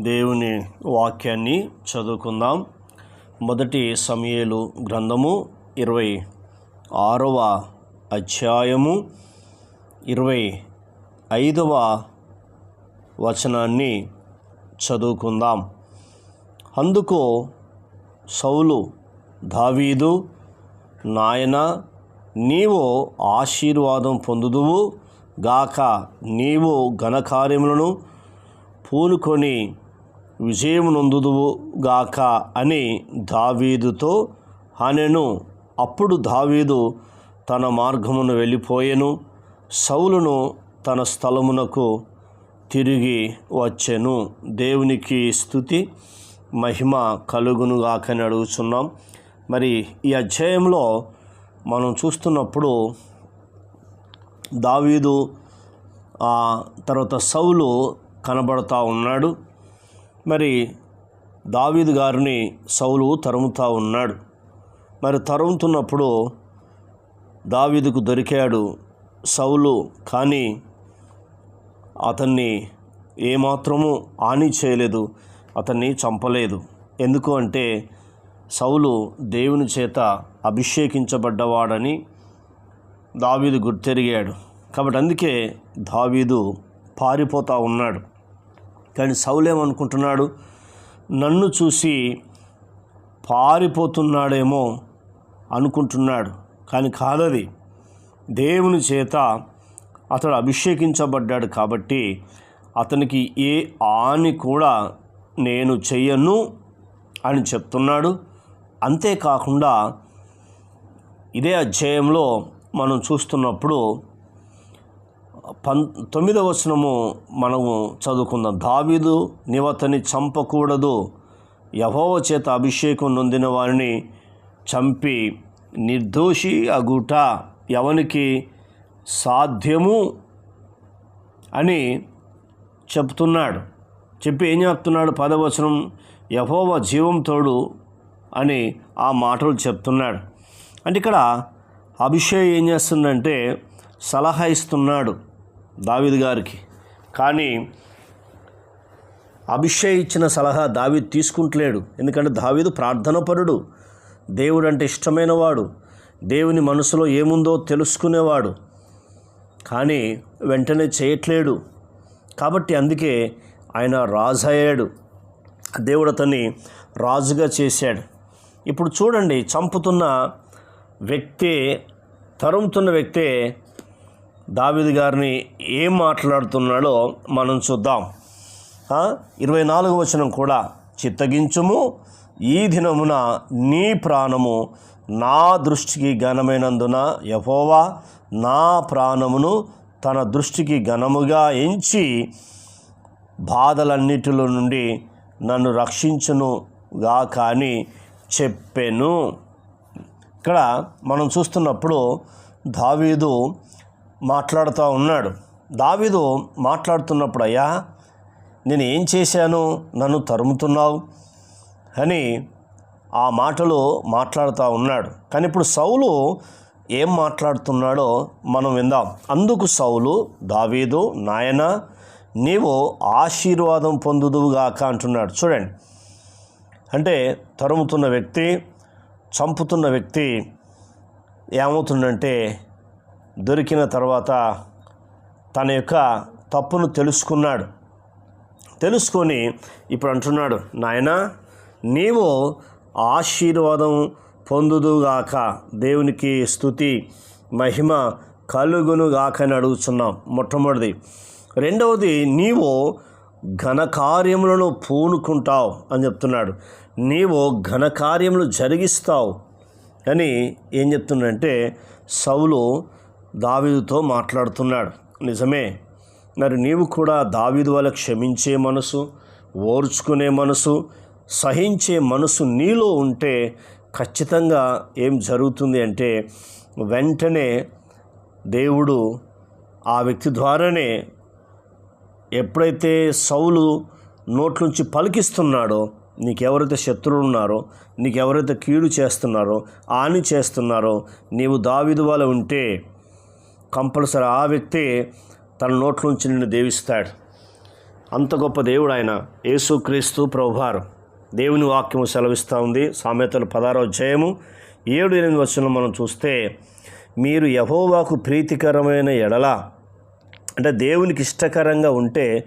దేవుని వాక్యాన్ని చదువుకుందాం. మొదటి సమయలు గ్రంథము ఇరవై ఆరవ అధ్యాయము ఇరవై ఐదవ వచనాన్ని చదువుకుందాం. అందుకు సౌలు దావీదు నాయన నీవు ఆశీర్వాదం పొందుదువు గాక నీవు ఘనకార్యములను పూనుకొని విజయమునందుదువుగాక అని దావీదుతో అనెను అప్పుడు దావీదు తన మార్గమును వెళ్ళిపోయెను సౌలును తన స్థలమునకు తిరిగి వచ్చెను. దేవునికి స్థుతి మహిమ కలుగునుగాకని అడుగుచున్నాం. మరి ఈ అధ్యాయంలో మనం చూస్తున్నప్పుడు దావీదు ఆ తర్వాత సౌలు కనబడతా ఉన్నాడు. మరి దావీదు గారిని సౌలు తరుముతా ఉన్నాడు. మరి తరుముతున్నప్పుడు దావీదుకు దొరికాడు సౌలు. కానీ అతన్ని ఏమాత్రము హాని చేయలేదు అతన్ని చంపలేదు. ఎందుకు అంటే సౌలు దేవుని చేత అభిషేకించబడ్డవాడని దావీదు గుర్తెరిగాడు. కాబట్టి అందుకే దావీదు పారిపోతూ ఉన్నాడు. కానీ సౌలేమనుకుంటున్నాడు నన్ను చూసి పారిపోతున్నాడేమో అనుకుంటున్నాడు. కానీ కాదది. దేవుని చేత అతడు అభిషేకించబడ్డాడు కాబట్టి అతనికి ఏ ఆని కూడా నేను చెయ్యను అని చెప్తున్నాడు. అంతేకాకుండా ఇదే అధ్యాయంలో మనం చూస్తున్నప్పుడు పం తొమ్మిదవ వచనము మనము చదువుకుందాం. దావీదు నివతని చంపకూడదు. యహోవ చేత అభిషేకం నొందిన వారిని చంపి నిర్దోషి అగుట ఎవనికి సాధ్యము? అని చెప్తున్నాడు. చెప్పి ఏం చెప్తున్నాడు? పదవచనం యహోవ జీవంతోడు అని ఆ మాటలు చెప్తున్నాడు. అంటే ఇక్కడ అభిషేక్ ఏం చేస్తుందంటే సలహా ఇస్తున్నాడు. దావిద్ గారికి. కానీ అభిషేక్ ఇచ్చిన సలహా దావీద్ తీసుకుంటలేడు. ఎందుకంటే దావీదు ప్రార్థనపరుడు. దేవుడు అంటే ఇష్టమైన వాడు దేవుని మనసులో ఏముందో తెలుసుకునేవాడు. కానీ వెంటనే చేయట్లేడు. కాబట్టి అందుకే ఆయన రాజు అయ్యాడు దేవుడు అతన్ని రాజుగా చేశాడు. ఇప్పుడు చూడండి చంపుతున్న వ్యక్తి తరుముతున్న వ్యక్తే దావిది గారిని ఏం మాట్లాడుతున్నాడో మనం చూద్దాం. ఇరవై నాలుగు వచనం కూడా చిత్తగించుము ఈ దినమున నీ ప్రాణము నా దృష్టికి ఘనమైనందున యహోవా నా ప్రాణమును తన దృష్టికి ఘనముగా ఎంచి బాధలన్నిటిలో నుండి నన్ను రక్షించునుగా కానీ చెప్పాను చెప్పెను. ఇక్కడ మనం చూస్తున్నప్పుడు దావీదు మాట్లాడుతూ ఉన్నాడు. దావీదు మాట్లాడుతున్నప్పుడు అయ్యా నేను ఏం చేశాను? నన్ను తరుముతున్నావు? అని ఆ మాటలు మాట్లాడుతూ ఉన్నాడు. కానీ ఇప్పుడు సౌలు ఏం మాట్లాడుతున్నాడో మనం విందాం. అందుకు సౌలు దావీదు నాయన నీవు ఆశీర్వాదం పొందుదువుగాక అంటున్నాడు. చూడండి. అంటే తరుముతున్న వ్యక్తి చంపుతున్న వ్యక్తి ఏమవుతుందంటే దొరికిన తర్వాత తన యొక్క తప్పును తెలుసుకున్నాడు. తెలుసుకొని ఇప్పుడు అంటున్నాడు నాయనా నీవు ఆశీర్వాదం పొందుదుగాక. దేవునికి స్థుతి మహిమ కలుగునుగాక అని అడుగుతున్నాం మొట్టమొదటిది. రెండవది నీవు ఘనకార్యములను పూనుకుంటావు అని చెప్తున్నాడు. నీవు ఘనకార్యములు జరిగిస్తావు అని ఏం చెప్తున్నాడంటే సౌలు దావీదుతో మాట్లాడుతున్నాడు. నిజమే మరి నీవు కూడా దావీదు వల్ల క్షమించే మనసు ఓర్చుకునే మనసు సహించే మనసు నీలో ఉంటే ఖచ్చితంగా ఏం జరుగుతుంది అంటే వెంటనే దేవుడు ఆ వ్యక్తి ద్వారానే ఎప్పుడైతే సౌలు నోట్లుంచి పలికిస్తున్నాడో నీకెవరైతే శత్రువులు ఉన్నారో నీకెవరైతే కీడు చేస్తున్నారో హాని చేస్తున్నారో నీవు దావిదు వల్ల ఉంటే కంపల్సరీ ఆ వ్యక్తి తన నోట్లోంచి నిన్ను దేవిస్తాడు. అంత గొప్ప దేవుడు ఆయన. యేసుక్రీస్తు ప్రభువారు. దేవుని వాక్యము సెలవిస్తూ ఉంది. సామెతలు పదారో జయము ఏడు ఎనిమిది వచ్చిన మనం చూస్తే మీరు యహోవాకు ప్రీతికరమైన ఎడల అంటే దేవునికి ఇష్టకరంగా ఉంటే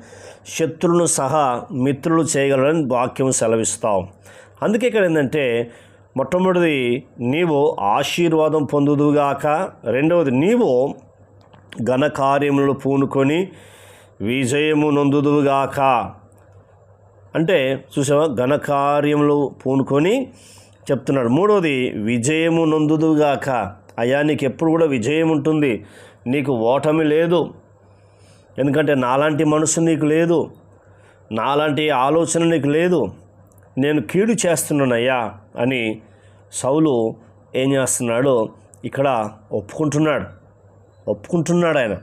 శత్రులను సహా మిత్రులు చేయగలరని వాక్యం సెలవిస్తాం. అందుకే ఇక్కడ ఏంటంటే మొట్టమొదటిది నీవు ఆశీర్వాదం పొందుదుగాక రెండవది నీవు ఘనకార్యములు పూనుకొని విజయము నొందుదువుగాక అంటే చూసావా? ఘనకార్యములు పూనుకొని చెప్తున్నాడు. మూడవది విజయము నొందుదువుగాక అయ్యా నీకు ఎప్పుడు కూడా విజయం ఉంటుంది. నీకు ఓటమి లేదు. ఎందుకంటే నాలాంటి మనసు నీకు లేదు. నాలాంటి ఆలోచన నీకు లేదు. నేను కీడు చేస్తున్నానయ్యా అని సౌలు ఏం చేస్తున్నాడు? ఇక్కడ ఒప్పుకుంటున్నాడు. ఒప్పుకుంటున్నాడు ఆయన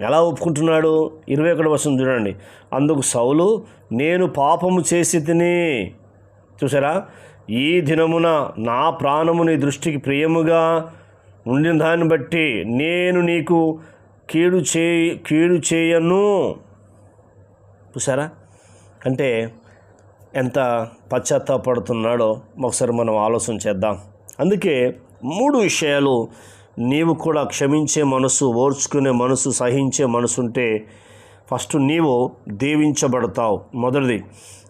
ఎలా ఒప్పుకుంటున్నాడు? ఇరవై ఒకటి వర్షం చూడండి. అందుకు సౌలు నేను పాపము చేసి తిని చూసారా? ఈ దినమున నా ప్రాణము నీ దృష్టికి ప్రియముగా ఉండిన దాన్ని బట్టి నేను నీకు కీడు చే కీడు చేయను. చూసారా? అంటే ఎంత పశ్చాత్తాపడుతున్నాడో ఒకసారి మనం ఆలోచన చేద్దాం. అందుకే మూడు విషయాలు నీవు కూడా క్షమించే మనసు ఓర్చుకునే మనసు సహించే మనసు ఉంటే ఫస్ట్ నీవు దీవించబడతావు. మొదటిది.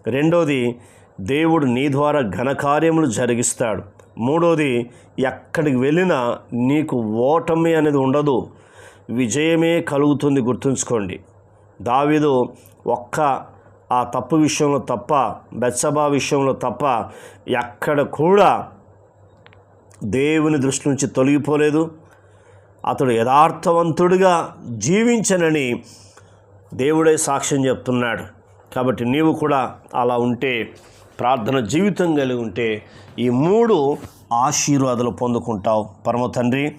రెండోది దేవుడు నీ ద్వారా ఘనకార్యములు జరిగిస్తాడు. మూడోది ఎక్కడికి వెళ్ళినా నీకు ఓటమి అనేది ఉండదు. విజయమే కలుగుతుంది గుర్తుంచుకోండి. దావిదు ఒక్క ఆ తప్పు విషయంలో తప్ప బెచ్చబా విషయంలో తప్ప ఎక్కడ కూడా దేవుని దృష్టి నుంచి తొలగిపోలేదు. అతడు యథార్థవంతుడిగా జీవించనని దేవుడే సాక్ష్యం చెప్తున్నాడు. కాబట్టి నీవు కూడా అలా ఉంటే ప్రార్థన జీవితం కలిగి ఉంటే ఈ మూడు ఆశీర్వాదాలు పొందుకుంటావు. పరమ తండ్రి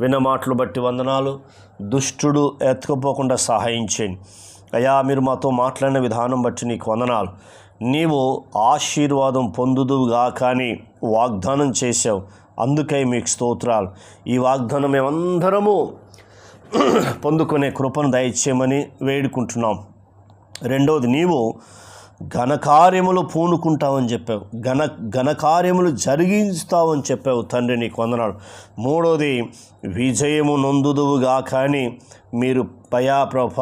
విన్న మాటలు బట్టి వందనాలు. దుష్టుడు ఎత్తుకుపోకుండా సహాయం చేయండి అయ్యా మీరు మాతో మాట్లాడిన విధానం బట్టి నీకు వందనాలు. నీవు ఆశీర్వాదం పొందుదువుగా కానీ వాగ్దానం చేసావు అందుకై మీకు స్తోత్రాలు. ఈ వాగ్దానం మేమందరము పొందుకునే కృపను దయచేయమని వేడుకుంటున్నాం. రెండవది నీవు ఘనకార్యములు పూనుకుంటావని చెప్పావు. ఘన ఘనకార్యములు జరిగిస్తావని చెప్పావు తండ్రి నీకు వందనాడు మూడోది విజయము నొందుదువుగా కానీ మీరు పయా ప్రభ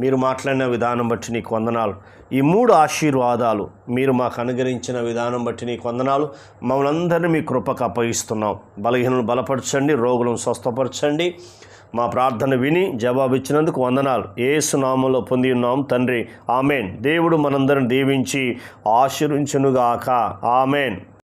మీరు మాట్లాడిన విధానం బట్టి నీకు వందనాలు. ఈ మూడు ఆశీర్వాదాలు మీరు మాకు అనుగ్రహించిన విధానం బట్టి నీకు వందనాలు మమ్మల్ని అందరినీ మీ కృపకు అప్పగిస్తున్నాం. బలహీనలు బలపరచండి రోగులను స్వస్థపరచండి. మా ప్రార్థన విని జవాబు ఇచ్చినందుకు వందనాలు. ఏసు నామంలో పొంది ఉన్నాం తండ్రి. ఆమెన్. దేవుడు మనందరం దీవించి ఆశీర్వించునుగాక. ఆమెన్.